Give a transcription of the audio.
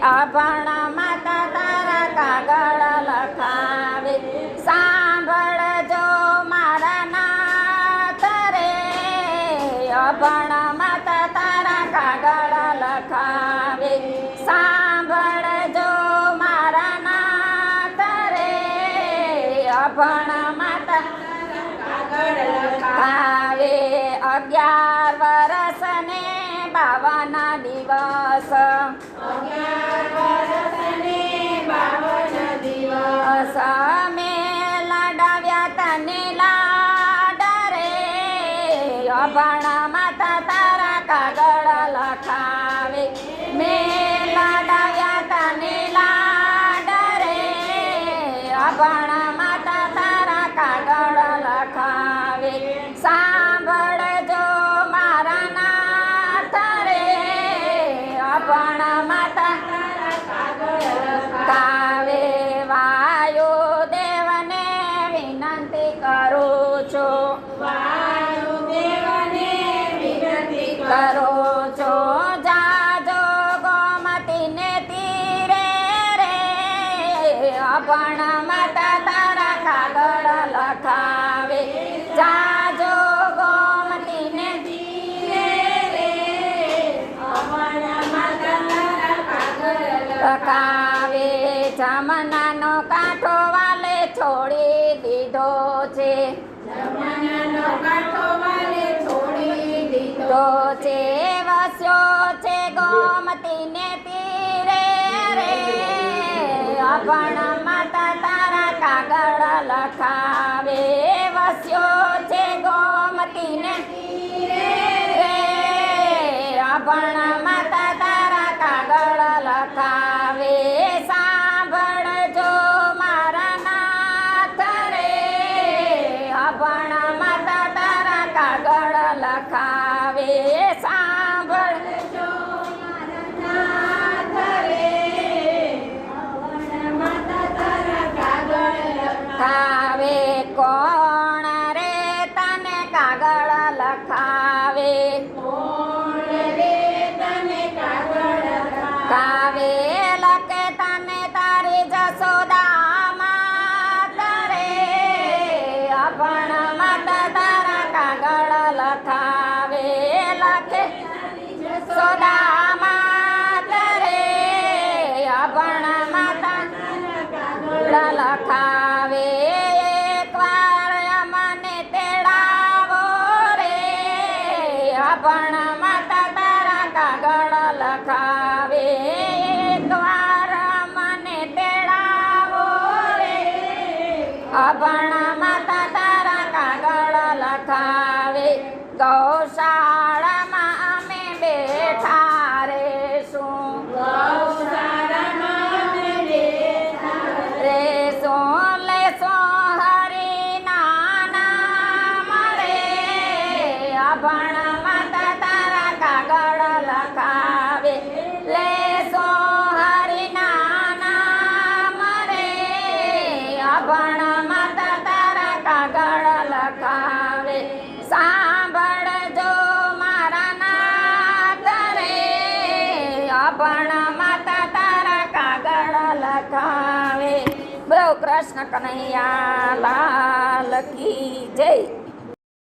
અભણ માતા તારા કાગળ લખાવે. સાંભળજો મારા નાથ રે. અભણ માતા તારા કાગળ લખાવે. સાંભળજો મારા નાથ રે. અભણ માતા આવે અગિયાર વરસને બાવન દિવસ. અભણ માતા તારા કાગળ લખાવે. મેં લાડાવ્યા અભણ માતા તારા કાગળ લખાવે. સાંભળજો મારા નાથ રે. અભણ વાયુ દેવને વિનંતી કરું છું. અભણ માતા તારા કાગળ લખાવે. જાજો ગોમતીને તીરે રે લખાવે. જમનાનો કાંઠો વાલે છોડી દીધો છે. તો છે વસ્યો છે ગોમતીને તીરે રે. તારા કાગળ લખાવે વસ્યો છે ગોમતીને. રે અભણ લખે સોદા માતરે, અભણ માતા લખાવે એકવાર મને તેડાવો રે, અભણ માતા તારા કાગળ લખાવે એકવાર મને તેડાવો રે, અભણ માતા તારા કાગળ લખાવે ગૌશાળામાં અભણ માતા તારા કાગળ લખાવે. લે સો હરી નાના મરે અભણ માતા તારા કાગળ લખાવે. સાંભળજો મારા નાથ રે. અભણ માતા તારા કાગળ લખાવે. બહુ કૃષ્ણ કનૈયા લાલ કી જય.